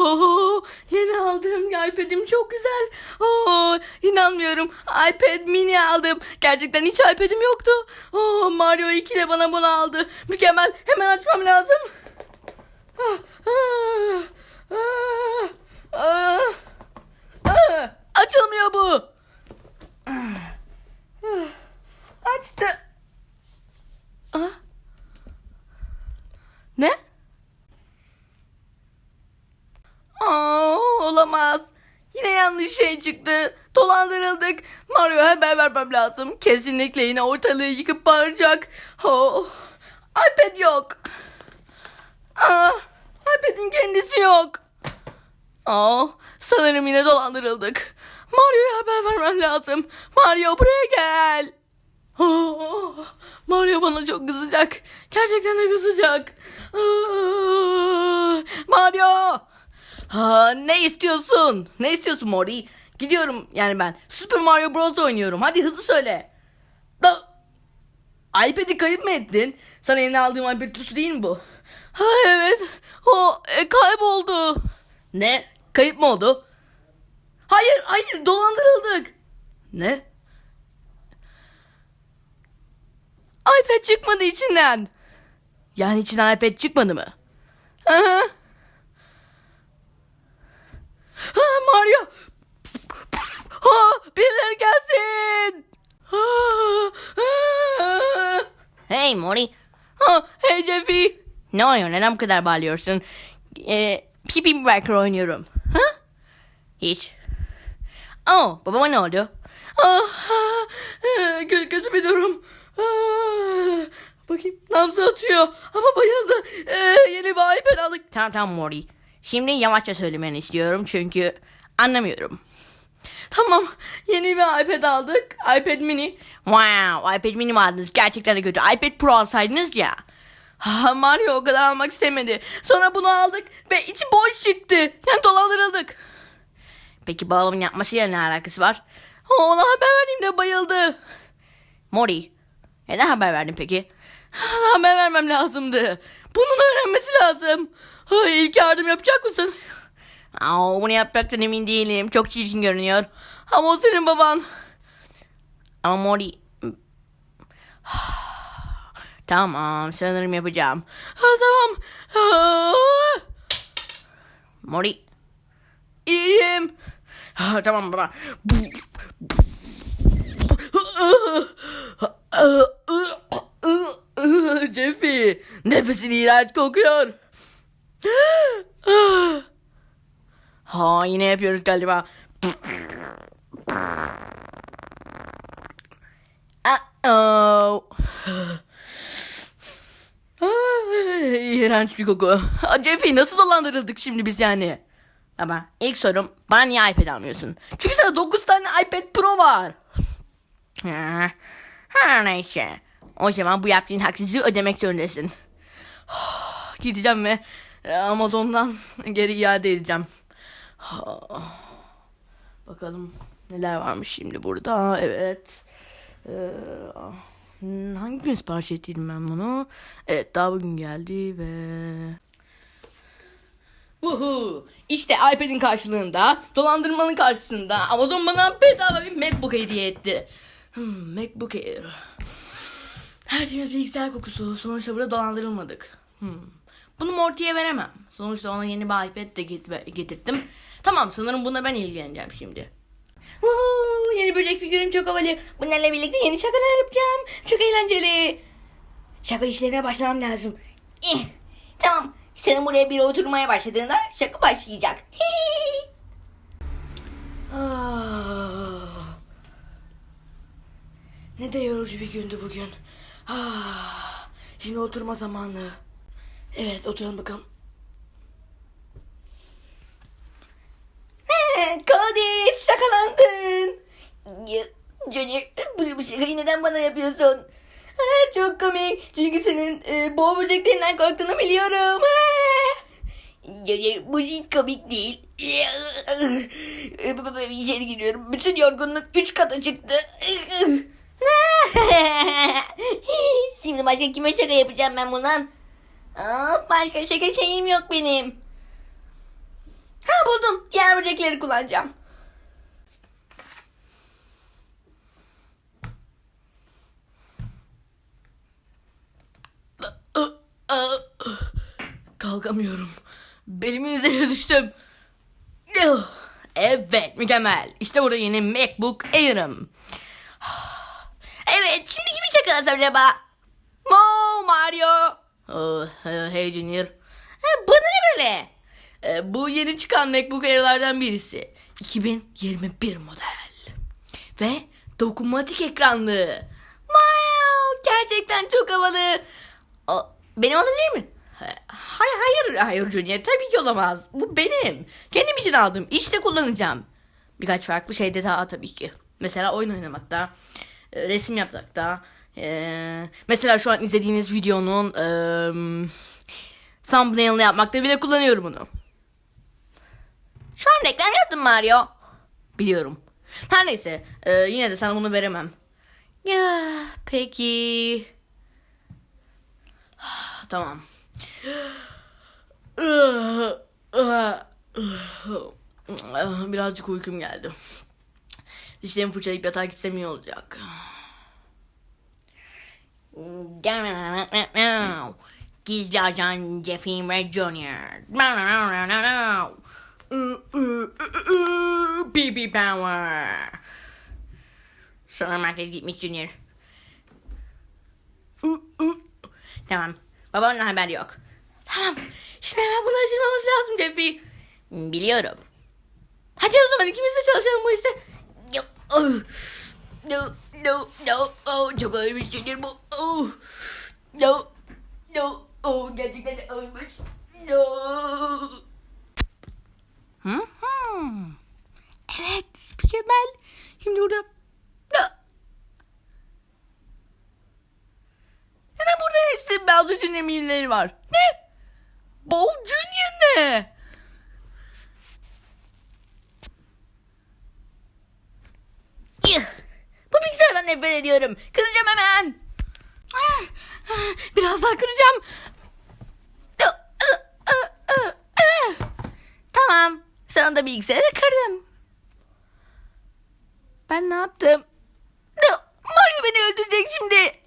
Oo, yeni aldığım iPad'im çok güzel. Oo, inanmıyorum. iPad mini aldım. Gerçekten hiç iPad'im yoktu. Oo, Mario 2 de bana bunu aldı. Mükemmel. Hemen açmam lazım. Ah, ah, ah, ah, ah. Açılmıyor bu. Ah, ah. Açtı. Ah. Ne? Aa, olamaz. Yine yanlış şey çıktı. Dolandırıldık. Mario'ya haber vermem lazım. Kesinlikle yine ortalığı yıkıp bağıracak. Oh, iPad yok. Aa, iPad'in kendisi yok. Aa, sanırım yine dolandırıldık. Mario'ya haber vermem lazım. Mario buraya gel. Oh, Mario bana çok kızacak. Gerçekten de kızacak. Aa, Mario! Ha, ne istiyorsun? Ne istiyorsun Mori? Gidiyorum yani ben. Super Mario Bros oynuyorum. Hadi hızlı söyle. Da iPad'i kayıp mı ettin? Sana yeni aldığım iPad tutusu değil mi bu? Ha evet. O e, kayboldu. Ne? Kayıp mı oldu? Hayır hayır dolandırıldık. Ne? iPad çıkmadı içinden. Yani içinden iPad çıkmadı mı? Hı hı. Ha Mario. Ha birileri gelsin. Ha, ha. Hey Mori. Ha, hey Jeffy. Ne oluyor? Neden bu kadar bağırıyorsun? Ee, Pipi Breaker oynuyorum. Ha? Hiç. Oh, babama ne oldu? Ah, ah, kötü, bir durum. Ah, bakayım nabzı atıyor ama bayıldı. Eh, yeni bir iPad aldık. Tamam tamam Mori. Şimdi yavaşça söylemeni istiyorum çünkü anlamıyorum. Tamam yeni bir iPad aldık. iPad mini. Wow, iPad mini mi aldınız? Gerçekten de kötü. iPad Pro alsaydınız ya. Ha, Mario o kadar almak istemedi. Sonra bunu aldık ve içi boş çıktı. Yani dolandırıldık. Peki babamın yapmasıyla ne alakası var? Ona haber verdiğimde bayıldı. Mori, neden haber verdin peki? Haber vermem lazımdı. Bunun öğrenmesi lazım. Ha, İlk yardım yapacak mısın? Aa, bunu yapacaktan emin değilim. Çok çirkin görünüyor. Ama o senin baban. Ama Mori... tamam, sanırım yapacağım. Ha, tamam. Mori... iyiyim. Ha, tamam baba. Nefesin iğrenç kokuyor. Ha yine yapıyoruz galiba. Uh-oh. İğrenç bir koku. Jeffy nasıl dolandırıldık şimdi biz yani? Baba ilk sorum bana niye iPad almıyorsun? Çünkü sana 9 tane iPad Pro var. Ha neyse. O zaman bu yaptığın haksızlığı ödemek zorundasın. Gideceğim ve e, Amazon'dan geri iade edeceğim. Bakalım neler varmış şimdi burada. Evet. Ee, hangi gün sipariş ettiydim ben bunu? Evet daha bugün geldi ve... Vuhu! İşte iPad'in karşılığında, dolandırmanın karşısında Amazon bana bedava bir MacBook hediye etti. Hmm, MacBook Air. Her temiz bilgisayar kokusu. Sonuçta burada dolandırılmadık. Hmm. Bunu Morty'ye veremem. Sonuçta ona yeni bir iPad de get- getirttim. Tamam sanırım buna ben ilgileneceğim şimdi. Woohoo, yeni böcek figürüm çok havalı. Bunlarla birlikte yeni şakalar yapacağım. Çok eğlenceli. Şaka işlerine başlamam lazım. Eh, tamam. Senin buraya biri oturmaya başladığında şaka başlayacak. Ah. Ne de yorucu bir gündü bugün. Ah. Şimdi oturma zamanı. Evet oturalım bakalım. Cody şakalandın. Johnny bu, bu şakayı neden bana yapıyorsun? Çok komik. Çünkü senin e, boğa böceklerinden korktuğunu biliyorum. Johnny bu hiç komik değil. İçeri giriyorum. Bütün yorgunluk üç kata çıktı. Şimdi başka kime şaka yapacağım ben bundan? Başka şaka şeyim yok benim. buldum. Diğer böcekleri kullanacağım. Kalkamıyorum. Belimin üzerine düştüm. Evet mükemmel. İşte burada yeni MacBook Air'ım. Evet şimdi kimi çakalasam acaba? Mo Mario. Oh, hey Junior. Ha, bana ne böyle? E, bu yeni çıkan MacBook Air'lardan birisi. 2021 model. Ve dokunmatik ekranlı. Wow, gerçekten çok havalı. Benim olabilir mi? Hayır hayır hayır Junior tabii ki olamaz. Bu benim. Kendim için aldım. İşte kullanacağım. Birkaç farklı şeyde daha tabii ki. Mesela oyun oynamakta, e, resim yapmakta. E, mesela şu an izlediğiniz videonun e, thumbnail'ını yapmakta bile kullanıyorum bunu. Şu an reklam yaptım Mario. Biliyorum. Her neyse e, yine de sana bunu veremem. Ya peki. Tamam. Birazcık uykum geldi. Dişlerimi fırçalayıp yatağa gitsem iyi olacak. Gizli ajan Jeffy Red Jr. BB Power. Sonra market gitmiş Junior. Tamam. Babamla haber yok. Tamam. Şimdi hemen bunu açılmamız lazım Jeffy. Biliyorum. Hadi o zaman ikimiz de çalışalım bu işte. Yo, oh. No, no, no. Oh, çok ağırmış Junior bu. Oh. No, no. Oh, gerçekten ağırmış. No. Hı hı. Evet, mükemmel. Şimdi burada... Da- Neden burada hepsi Junior mimleri var? Ne? Bow Junior ne? Bu bilgisayardan nefret ediyorum. Kıracağım hemen. Ah, ah, Biraz daha kıracağım. Tamam. Sonunda bilgisayarı kırdım. Ben ne yaptım? Mario beni öldürecek şimdi.